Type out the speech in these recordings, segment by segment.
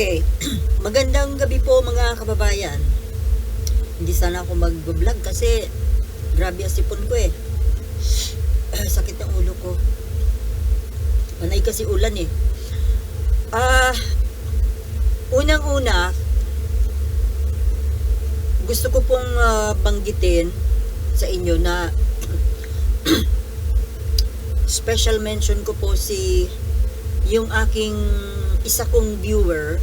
Okay. Magandang gabi po mga kababayan. Hindi sana ako mag-vlog kasi grabe ang sipon ko eh. Sakit ng ulo ko. Panay kasi ulan eh. Ah, unang-una, gusto ko pong ah, banggitin sa inyo na special mention ko po si yung aking isa kong viewer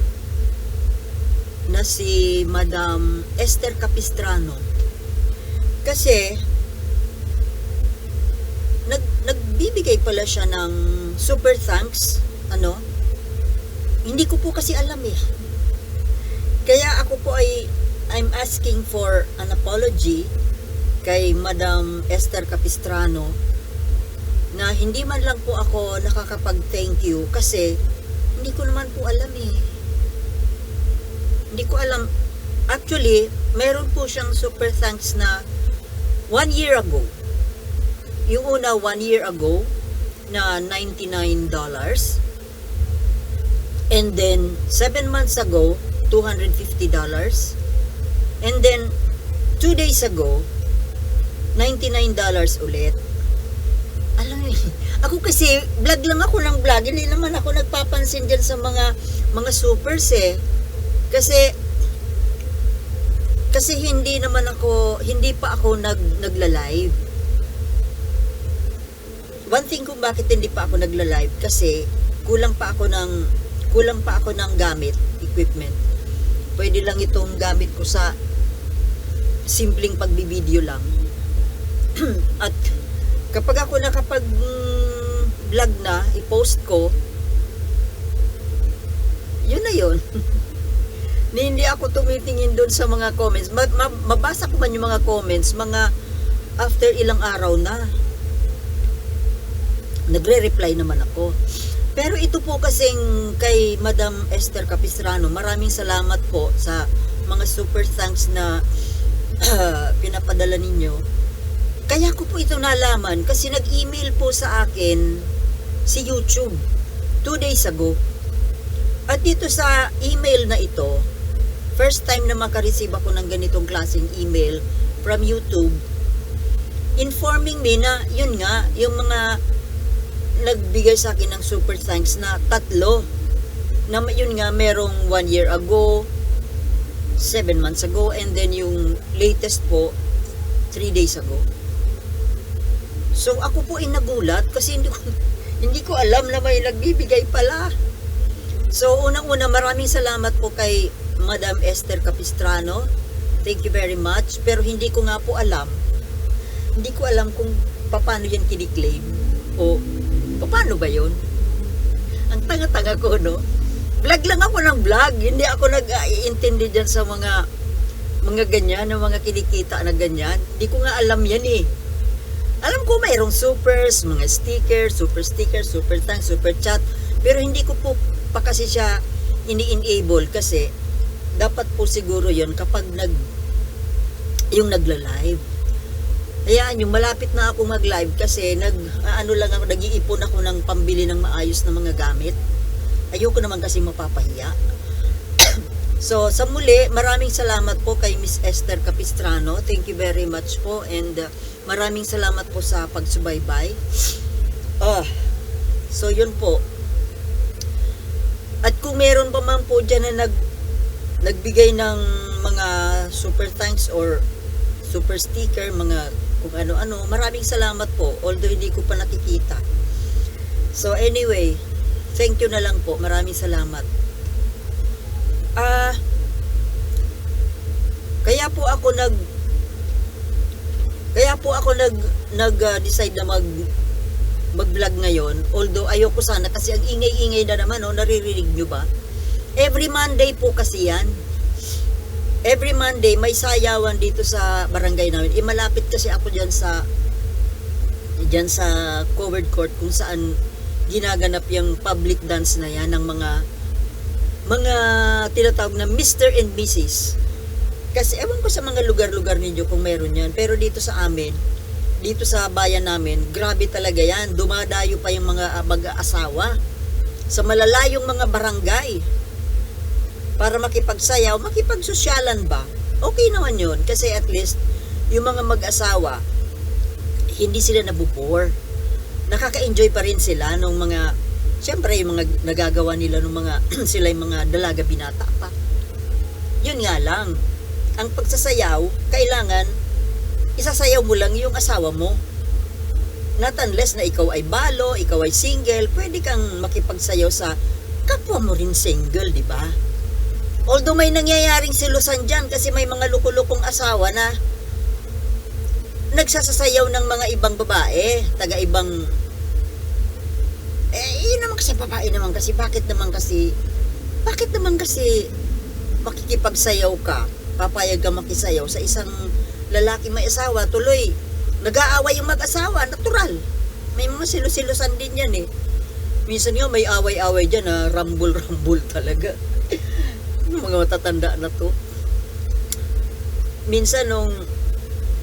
na si Madam Esther Capistrano. Kasi nag nagbibigay pala siya ng super thanks, ano? Hindi ko po kasi alam eh. Kaya ako po ay I'm asking for an apology kay Madam Esther Capistrano na hindi man lang po ako nakakapag thank you kasi hindi ko naman po alam eh. Hindi ko alam. Actually, meron po siyang super thanks na one year ago. Yung una, one year ago, na $99. And then, seven months ago, $250. And then, two days ago, $99 ulit. Alam mo, ako kasi, vlog lang ako ng vlog. Hindi naman ako nagpapansin dyan sa mga mga supers eh. Kasi, kasi hindi naman ako, hindi pa ako nag, nagla-live. One thing kung bakit hindi pa ako nagla-live, kasi kulang pa ako ng, kulang pa ako ng gamit, equipment. Pwede lang itong gamit ko sa simpleng pagbibideo lang. At kapag ako nakapag vlog na, i-post ko, yun na yun. Ni hindi ako tumitingin doon sa mga comments. Ma- ma- mabasa ko man yung mga comments, mga after ilang araw na. Nagre-reply naman ako. Pero ito po kasing kay Madam Esther Capistrano, maraming salamat po sa mga super thanks na pinapadala ninyo. Kaya ko po ito nalaman kasi nag-email po sa akin si YouTube two days ago. At dito sa email na ito, first time na makareceive ako ng ganitong klaseng email from YouTube, informing me na yun nga, yung mga nagbigay sa akin ng super thanks na tatlo. Na yun nga, merong one year ago, seven months ago, and then yung latest po, three days ago. So ako po ay nagulat kasi hindi ko, hindi ko alam na may nagbibigay pala. So unang-una maraming salamat po kay Madam Esther Capistrano. Thank you very much. Pero hindi ko nga po alam. Hindi ko alam kung paano yan kiniklaim. O paano ba yun? Ang tanga-tanga ko, no? Vlog lang ako ng vlog. Hindi ako nag-iintindi dyan sa mga mga ganyan, ng mga kinikita na ganyan. Hindi ko nga alam yan eh. Alam ko mayroong supers, mga stickers, super stickers, super thanks, super chat. Pero hindi ko po pa kasi siya ini-enable kasi dapat po siguro yon kapag nag yung nagla-live. Ayan, yung malapit na ako mag-live kasi nag ano lang ako, nag-iipon ako ng pambili ng maayos na mga gamit. Ayoko naman kasi mapapahiya. so, sa muli, maraming salamat po kay Miss Esther Capistrano. Thank you very much po and uh, maraming salamat po sa pagsubaybay. Ah, so yun po. At kung meron pa man po dyan na nag, nagbigay ng mga super thanks or super sticker, mga kung ano-ano, maraming salamat po. Although hindi ko pa nakikita. So anyway, thank you na lang po. Maraming salamat. Ah, kaya po ako nag kaya po ako nag nag uh, decide na mag mag-vlog ngayon. Although ayoko sana kasi ang ingay-ingay na naman, oh, naririnig nyo ba? Every Monday po kasi yan. Every Monday may sayawan dito sa barangay namin. Eh, malapit kasi ako diyan sa diyan sa covered court kung saan ginaganap yung public dance na yan ng mga mga tinatawag na Mr. and Mrs. Kasi ewan ko sa mga lugar-lugar ninyo kung meron yan. Pero dito sa amin, dito sa bayan namin, grabe talaga yan. Dumadayo pa yung mga uh, mag-aasawa sa malalayong mga barangay. para makipagsayaw, makipagsosyalan ba? Okay naman yun. Kasi at least, yung mga mag-asawa, hindi sila nabubore. Nakaka-enjoy pa rin sila nung mga, siyempre yung mga nagagawa nila nung mga, sila yung mga dalaga binata pa. Yun nga lang, ang pagsasayaw, kailangan, isasayaw mo lang yung asawa mo. Not unless na ikaw ay balo, ikaw ay single, pwede kang makipagsayaw sa kapwa mo rin single, di ba? Although may nangyayaring silusan dyan kasi may mga lukulukong asawa na nagsasasayaw ng mga ibang babae, taga ibang eh, yun naman kasi babae naman kasi bakit naman kasi bakit naman kasi makikipagsayaw ka papayag ka makisayaw sa isang lalaki may asawa tuloy. Nag-aaway yung mag-asawa natural. May mga silusilusan din yan eh. Minsan nga may away-away dyan na rambul-rambul talaga. Mga matatanda na to. Minsan nung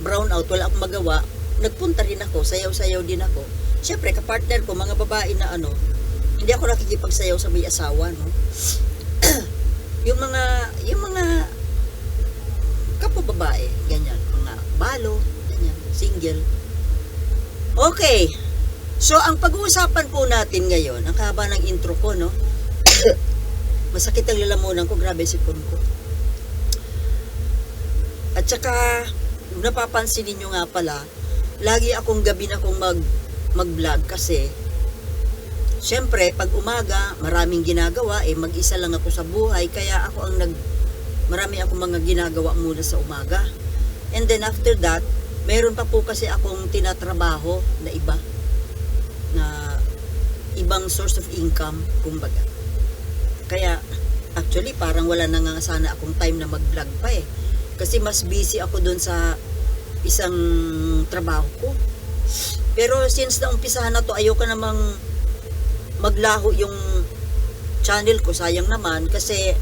brown out wala akong magawa nagpunta rin ako sayaw-sayaw din ako. Syempre kapartner ko mga babae na ano hindi ako nakikipagsayaw sa may asawa no? Yung mga yung mga babae ganyan. Mga balo ganyan. Single. Okay. So ang pag-uusapan po natin ngayon ang haba ng intro ko no? Masakit ang lalamunan ko grabe sipon ko. At saka napapansin ninyo nga pala lagi akong gabi na akong mag mag-vlog kasi syempre pag umaga maraming ginagawa eh mag-isa lang ako sa buhay kaya ako ang nag marami akong mga ginagawa muna sa umaga. And then after that meron pa po kasi akong tinatrabaho na iba na ibang source of income kumbaga. Kaya actually parang wala na nga sana akong time na mag-vlog pa eh. Kasi mas busy ako doon sa isang trabaho ko. Pero since na umpisahan na to, ayoko namang maglaho yung channel ko. Sayang naman kasi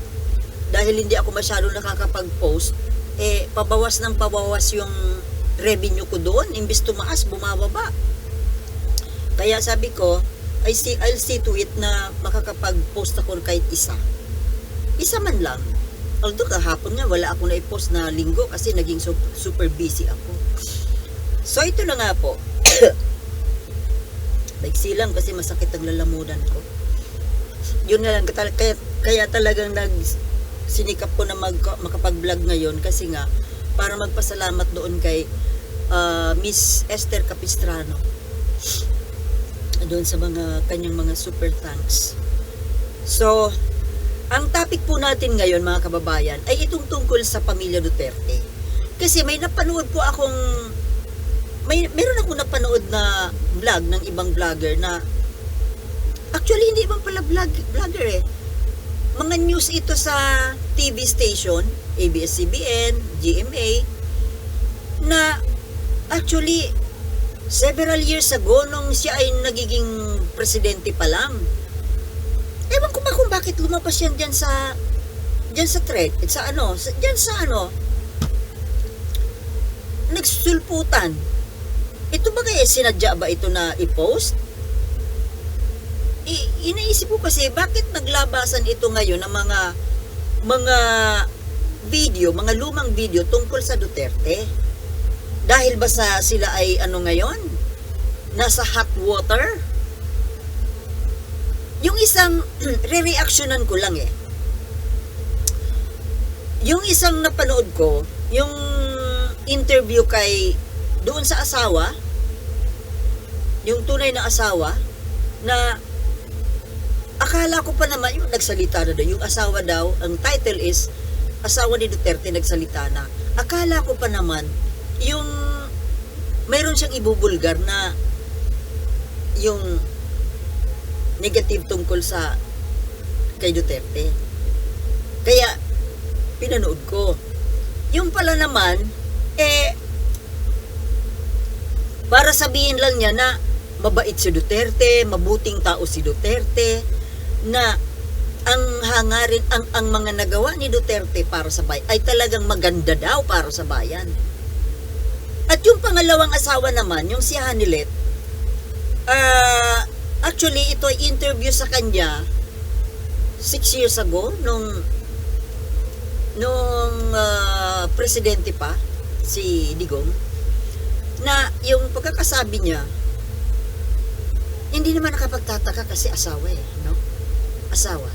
dahil hindi ako masyado nakakapag-post, eh, pabawas ng pabawas yung revenue ko doon. Imbis tumaas, bumababa. Kaya sabi ko, I see, I'll see to it na makakapag-post ako kahit isa. Isa man lang. Although kahapon nga, wala ako na-post na linggo kasi naging super, busy ako. So, ito na nga po. Maiksi lang kasi masakit ang lalamunan ko. Yun na lang, kaya, kaya talagang nag sinikap ko na mag, makapag-vlog ngayon kasi nga, para magpasalamat doon kay uh, Miss Esther Capistrano doon sa mga kanyang mga super thanks. So, ang topic po natin ngayon mga kababayan ay itong tungkol sa pamilya Duterte. Kasi may napanood po akong may meron ako napanood na vlog ng ibang vlogger na actually hindi man pala vlog, vlogger eh. Mga news ito sa TV station, ABS-CBN, GMA, na actually several years ago nung siya ay nagiging presidente pa lang. Ewan ko ba kung bakit lumabas yan dyan sa dyan sa thread, sa ano, sa, dyan sa ano, nagsulputan ito ba kaya sinadya ba ito na i-post? Inaisip ko kasi bakit naglabasan ito ngayon ng mga mga video, mga lumang video tungkol sa Duterte? Dahil ba sa sila ay ano ngayon? Nasa hot water? Yung isang re-reactionan ko lang eh. Yung isang napanood ko, yung interview kay doon sa asawa, yung tunay na asawa, na akala ko pa naman, yung nagsalita na daw, yung asawa daw, ang title is, asawa ni Duterte nagsalita na. Akala ko pa naman, yung mayroon siyang ibubulgar na yung negative tungkol sa kay Duterte. Kaya, pinanood ko. Yung pala naman, eh, para sabihin lang niya na mabait si Duterte, mabuting tao si Duterte, na ang hangarin, ang, ang mga nagawa ni Duterte para sa bayan ay talagang maganda daw para sa bayan. At yung pangalawang asawa naman, yung si Hanilet, uh, actually ito ay interview sa kanya six years ago nung nung ah, presidente pa, si Digong, na yung pagkakasabi niya, hindi naman nakapagtataka kasi asawa eh? Asawa.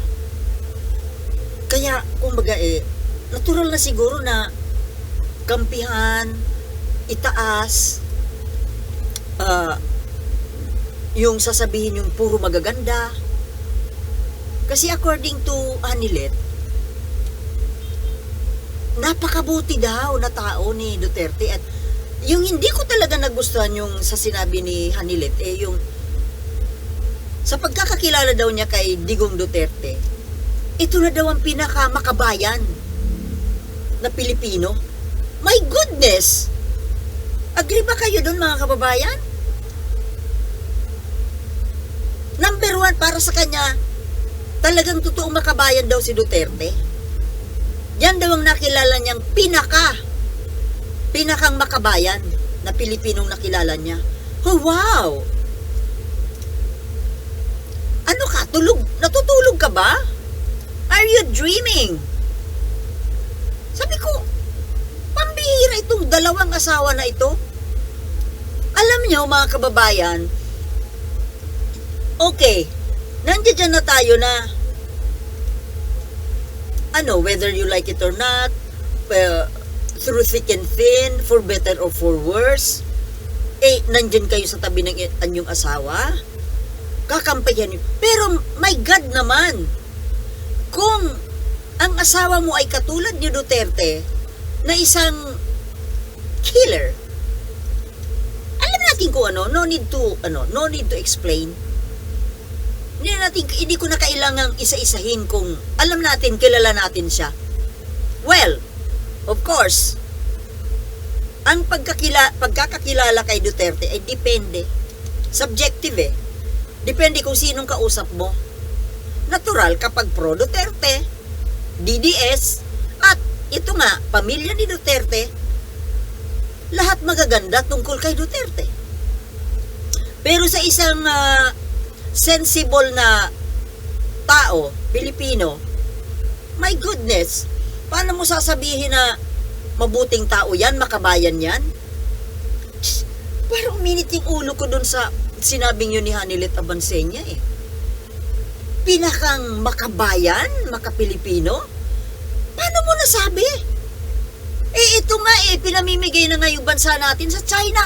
Kaya, kumbaga eh, natural na siguro na kampihan, itaas, ah, yung sasabihin yung puro magaganda. Kasi according to Anilet, napakabuti daw na tao ni Duterte at yung hindi ko talaga nagustuhan yung sa sinabi ni Hanilet eh yung sa pagkakakilala daw niya kay Digong Duterte ito na daw ang pinaka makabayan na Pilipino my goodness agree ba kayo doon mga kababayan number one para sa kanya talagang totoong makabayan daw si Duterte yan daw ang nakilala niyang pinaka, pinakang makabayan na Pilipinong nakilala niya. Oh, wow! Ano ka? Tulog? Natutulog ka ba? Are you dreaming? Sabi ko, pambihira itong dalawang asawa na ito. Alam niyo mga kababayan, okay, nandiyan na tayo na ano, whether you like it or not, uh, through thick and thin, for better or for worse, eh, nandyan kayo sa tabi ng i- anyong asawa, kakampihan niyo. Pero, my God naman, kung ang asawa mo ay katulad ni Duterte, na isang killer, alam natin kung ano, no need to, ano, no need to explain, hindi na natin, hindi ko na kailangang isa-isahin kung alam natin, kilala natin siya. Well, of course, ang pagkakila, pagkakakilala kay Duterte ay depende. Subjective eh. Depende kung sinong kausap mo. Natural kapag pro Duterte, DDS, at ito nga, pamilya ni Duterte, lahat magaganda tungkol kay Duterte. Pero sa isang ah, sensible na tao, Pilipino, my goodness, paano mo sasabihin na mabuting tao yan, makabayan yan? Parang uminit yung ulo ko dun sa sinabing yun ni Hanilet Abansenya eh. Pinakang makabayan, makapilipino? Paano mo nasabi? Eh ito nga eh, pinamimigay na nga bansa natin sa China.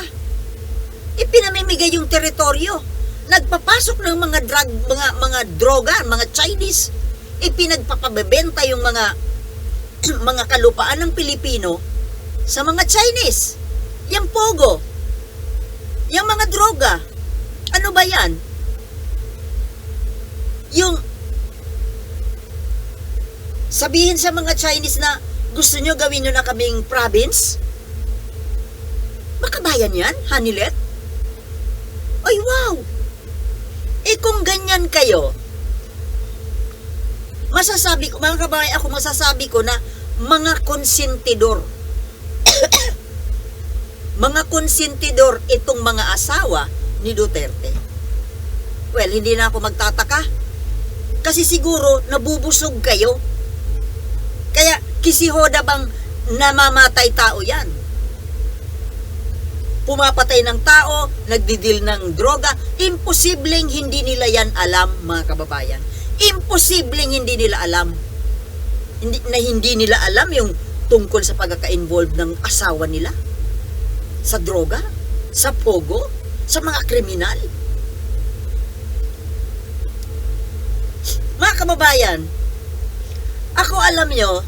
Ipinamimigay yung teritoryo nagpapasok ng mga drug, mga mga droga, mga Chinese. Ipinagpapabebenta yung mga mga kalupaan ng Pilipino sa mga Chinese. Yung pogo. Yung mga droga. Ano ba yan? Yung sabihin sa mga Chinese na gusto nyo gawin nyo na kaming province? Makabayan yan, Hanilet? Ay, wow! Eh kung ganyan kayo, masasabi ko, mga kabahay, ako masasabi ko na mga konsentidor. mga konsentidor itong mga asawa ni Duterte. Well, hindi na ako magtataka. Kasi siguro nabubusog kayo. Kaya kisihoda bang namamatay tao yan? pumapatay ng tao, nagdidil ng droga, imposibleng hindi nila yan alam, mga kababayan. Imposibleng hindi nila alam. Hindi, na hindi nila alam yung tungkol sa pagkaka-involve ng asawa nila sa droga, sa pogo, sa mga kriminal. Mga kababayan, ako alam nyo,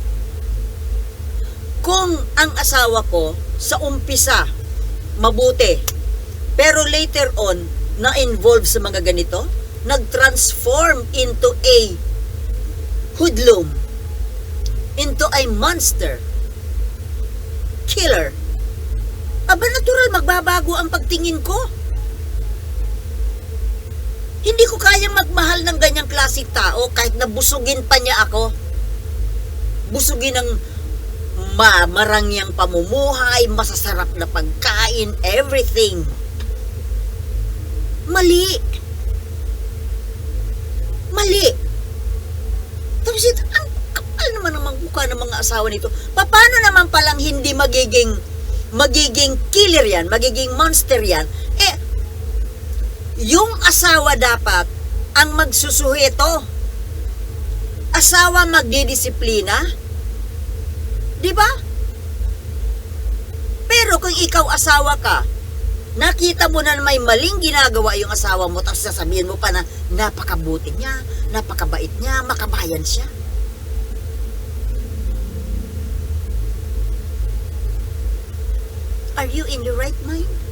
kung ang asawa ko sa umpisa mabuti. Pero later on, na-involve sa mga ganito, nag-transform into a hoodlum, into a monster, killer. Aba, natural, magbabago ang pagtingin ko. Hindi ko kayang magmahal ng ganyang klasik tao kahit nabusugin pa niya ako. Busugin ng ma marangyang pamumuhay, masasarap na pagkain, everything. Mali. Mali. Tapos ito, ang kapal naman ang ng ng mga asawa nito. Paano naman palang hindi magiging magiging killer yan, magiging monster yan? Yung asawa dapat ang magsusuheto. Asawa magdidisiplina. Di ba? Pero kung ikaw asawa ka, nakita mo na may maling ginagawa yung asawa mo, tapos sasabihin mo pa na napakabuti niya, napakabait niya, makabayan siya. Are you in the right mind?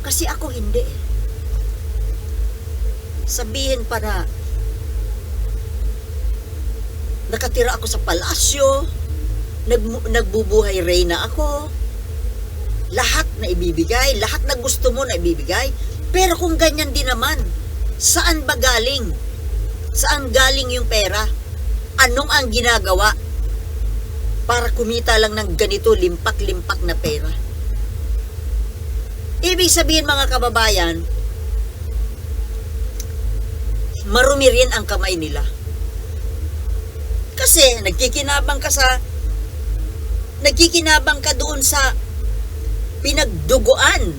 Kasi ako hindi. Sabihin pa na nakatira ako sa palasyo, nag, nagbubuhay reyna ako, lahat na ibibigay, lahat na gusto mo na ibibigay. Pero kung ganyan din naman, saan ba galing? Saan galing yung pera? Anong ang ginagawa para kumita lang ng ganito limpak-limpak na pera? Ibig sabihin mga kababayan, marumi rin ang kamay nila. Kasi nagkikinabang ka sa nagkikinabang ka doon sa pinagduguan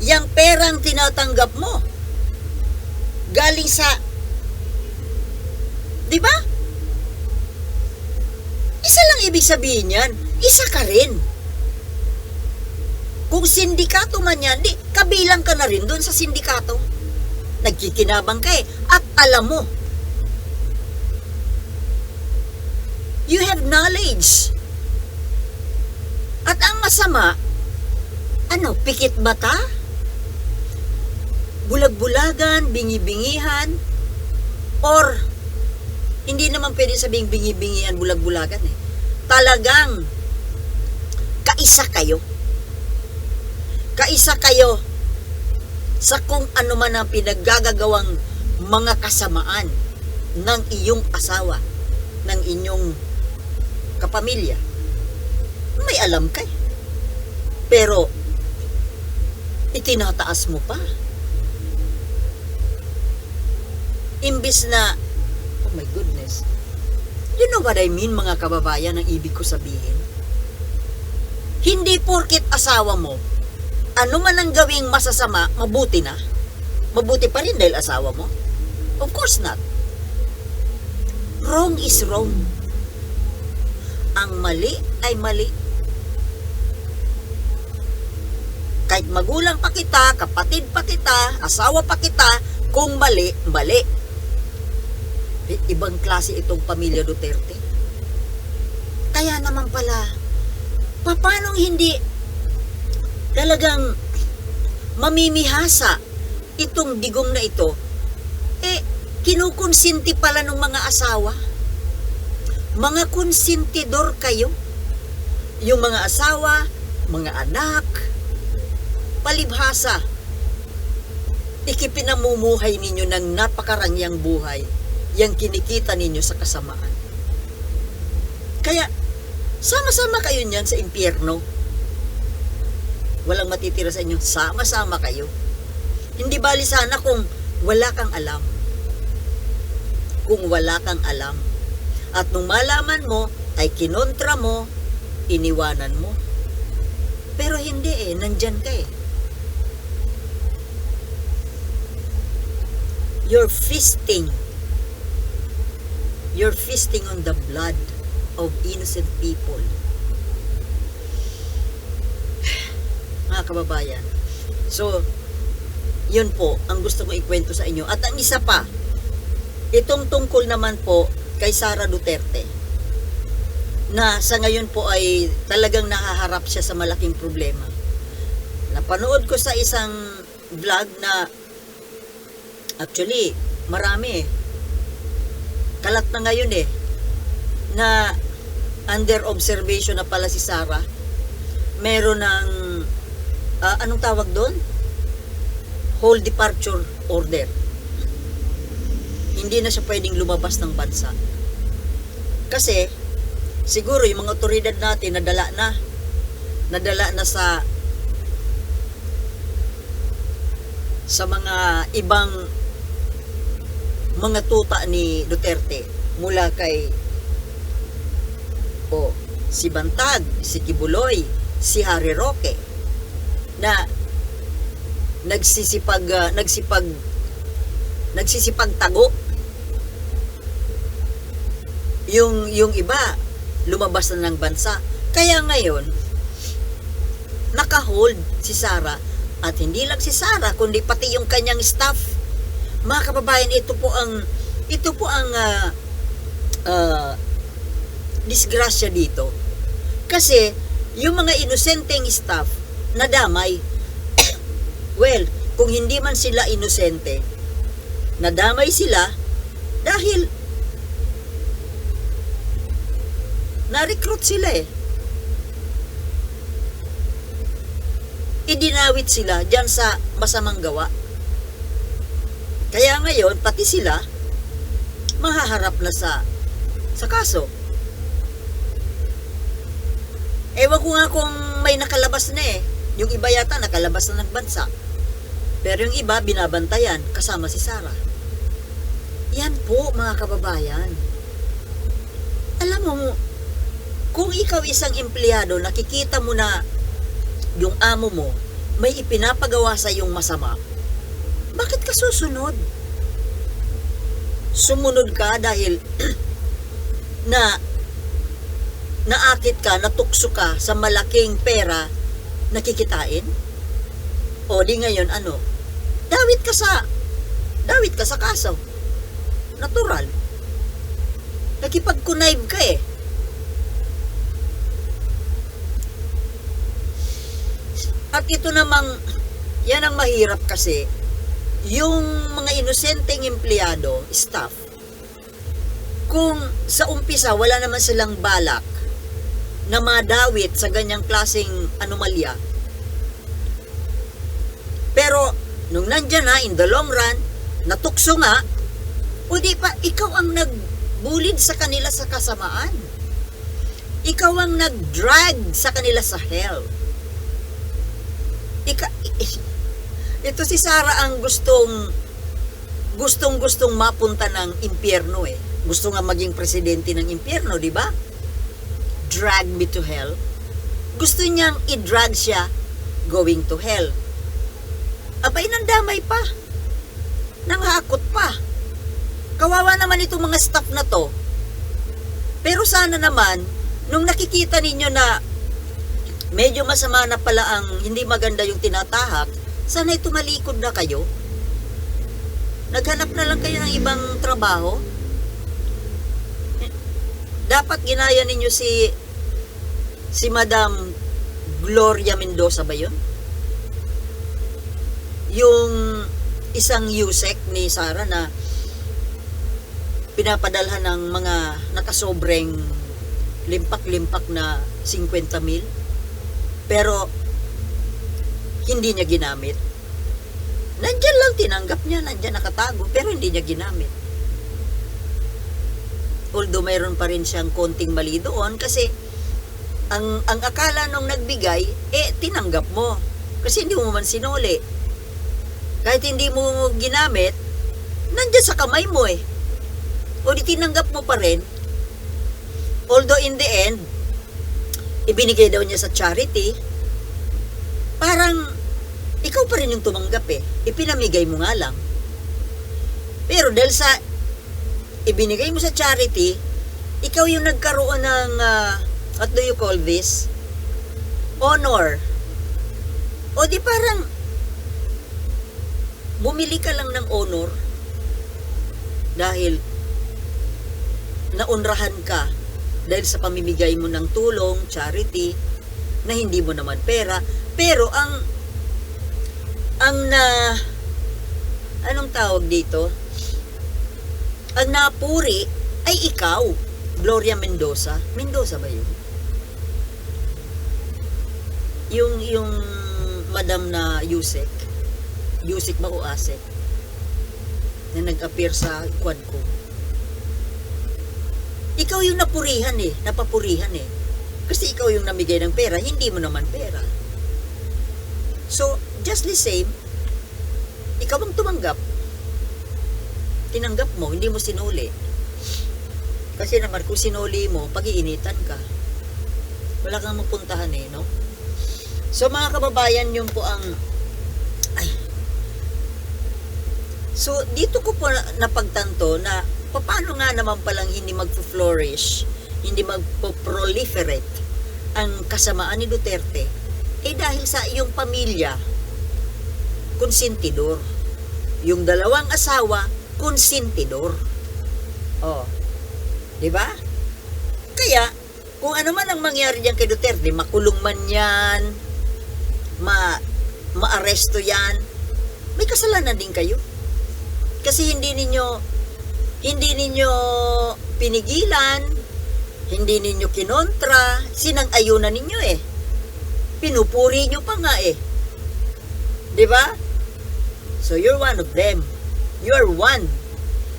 yang perang tinatanggap mo galing sa di ba? Isa lang ibig sabihin yan. Isa ka rin. Kung sindikato man yan, di, kabilang ka na rin doon sa sindikato. Nagkikinabang ka eh. At alam mo, you have knowledge. At ang masama, ano, pikit mata? Bulag-bulagan, bingi-bingihan, or hindi naman pwede sabing bingi-bingihan, bulag-bulagan eh. Talagang kaisa kayo. Kaisa kayo sa kung ano man ang pinaggagawang mga kasamaan ng iyong asawa, ng inyong kapamilya. May alam ka eh. Pero, itinataas mo pa. Imbis na, oh my goodness, you know what I mean mga kababayan ang ibig ko sabihin? Hindi porkit asawa mo, ano man ang gawing masasama, mabuti na. Mabuti pa rin dahil asawa mo. Of course not. Wrong is wrong. Ang mali ay mali. Kahit magulang pa kita, kapatid pa kita, asawa pa kita, kung mali, mali. Ibang klase itong pamilya Duterte. Kaya naman pala, paano hindi talagang mamimihasa itong digong na ito, eh, kinukonsinti pala ng mga asawa. Mga konsintidor kayo. Yung mga asawa, mga anak, palibhasa. Ikipinamumuhay ninyo ng napakarangyang buhay yang kinikita ninyo sa kasamaan. Kaya, sama-sama kayo niyan sa impyerno. Walang matitira sa inyo. Sama-sama kayo. Hindi bali sana kung wala kang alam. Kung wala kang alam. At nung malaman mo, ay kinontra mo, iniwanan mo. Pero hindi eh, nandyan ka eh. You're feasting. You're feasting on the blood of innocent people. Kababayan. So, yun po ang gusto kong ikwento sa inyo. At ang isa pa, itong tungkol naman po kay Sara Duterte na sa ngayon po ay talagang nakaharap siya sa malaking problema. Napanood ko sa isang vlog na actually marami eh. Kalat na ngayon eh na under observation na pala si Sara. Meron ng ah, anong tawag doon? whole departure order. Hindi na siya pwedeng lumabas ng bansa. Kasi, siguro yung mga otoridad natin nadala na. Nadala na sa sa mga ibang mga tuta ni Duterte mula kay o si Bantag, si Kibuloy, si Harry Roque na nagsisipag ah, nagsipag nagsisipag tago yung yung iba lumabas na ng bansa. Kaya ngayon naka-hold si Sara. At hindi lang si Sara kundi pati yung kanyang staff. Mga kababayan ito po ang ito po ang ah, ah, disgrasya dito. Kasi yung mga inosenteng staff nadamay. Well kung hindi man sila inosente nadamay sila dahil na-recruit sila eh. Idinawit sila dyan sa masamang gawa. Kaya ngayon pati sila mahaharap na sa sa kaso. Ewan ko nga kung may nakalabas na eh yung iba yata nakalabas na ng bansa pero yung iba binabantayan kasama si Sarah. Yan po mga kababayan. Alam mo kung ikaw isang empleyado nakikita mo na yung amo mo may ipinapagawa sa yung masama bakit ka susunod? Sumunod ka dahil na naakit ka, natukso ka sa malaking pera nakikitain? O di ngayon ano? Dawit ka sa dawit ka sa kaso. Natural. Nakipag-connive ka eh. At ito namang yan ang mahirap kasi yung mga inosenteng empleyado, staff, kung sa umpisa wala naman silang balak na madawit sa ganyang klaseng anomalya, pero nung nandyan na, in the long run, natukso nga, o di pa, ikaw ang nagbulid sa kanila sa kasamaan. Ikaw ang nag-drag sa kanila sa hell. Ika, ito si Sarah ang gustong gustong gustong mapunta ng impyerno eh. Gusto nga maging presidente ng impyerno, di ba? Drag me to hell. Gusto niyang i-drag siya going to hell. Abay, nandamay pa. Nanghakot pa. Kawawa naman itong mga staff na to. Pero sana naman, nung nakikita ninyo na medyo masama na pala ang hindi maganda yung tinatahak, sana'y tumalikod na kayo. Naghanap na lang kayo ng ibang trabaho. Dapat ginaya ninyo si si Madam Gloria Mendoza ba yun? Yung isang USEC ni Sara na pinapadalhan ng mga nakasobreng limpak-limpak na 50 mil. Pero hindi niya ginamit. Nandyan lang tinanggap niya, nandyan nakatago, pero hindi niya ginamit. Although mayroon pa rin siyang konting mali doon kasi ang, ang akala nung nagbigay, eh, tinanggap mo. Kasi hindi mo man sinuli. Kahit hindi mo ginamit, nandyan sa kamay mo eh. O di tinanggap mo pa rin. Although in the end, ibinigay daw niya sa charity, parang ikaw pa rin yung tumanggap eh. Ipinamigay mo nga lang. Pero dahil sa ibinigay mo sa charity, ikaw yung nagkaroon ng, ah, what do you call this? Honor. O di parang, bumili ka lang ng honor dahil naunrahan ka dahil sa pamimigay mo ng tulong, charity, na hindi mo naman pera. Pero ang ang na anong tawag dito? Ang napuri ay ikaw, Gloria Mendoza. Mendoza ba yun? Yung yung madam na Yusek. Yusek ba o Asek? Na nag-appear sa quad ko. Ikaw yung napurihan eh, napapurihan eh. Kasi ikaw yung namigay ng pera, hindi mo naman pera. So, just the same, ikaw ang tumanggap. Tinanggap mo, hindi mo sinuli. Kasi naman, kung sinuli mo, pag-iinitan ka. Wala kang mapuntahan eh, no? So, mga kababayan, yun po ang... Ay. So, dito ko po na- napagtanto na paano nga naman palang hindi magpo-flourish, hindi magpo-proliferate ang kasamaan ni Duterte. Eh dahil sa iyong pamilya, konsentidor. Yung dalawang asawa, konsentidor. Oh. 'Di ba? Kaya kung ano man ang mangyari diyan kay Duterte, makulong man 'yan, ma maaresto 'yan, may kasalanan din kayo. Kasi hindi ninyo hindi ninyo pinigilan, hindi ninyo kinontra, sinang-ayunan ninyo eh. Pinupuri nyo pa nga eh. 'Di ba? So you're one of them. You are one.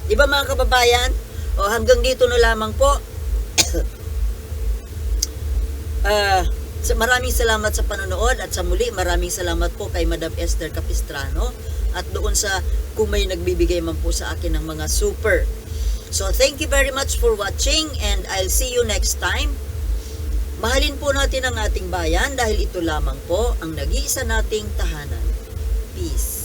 'Di ba mga kababayan? O hanggang dito na lamang po. Sa maraming salamat sa panonood at sa muli maraming salamat po kay Madam Esther Capistrano at doon sa kung may nagbibigay man po sa akin ng mga super. So thank you very much for watching and I'll see you next time. Mahalin po natin ang ating bayan dahil ito lamang po ang nag-iisa nating tahanan. Peace.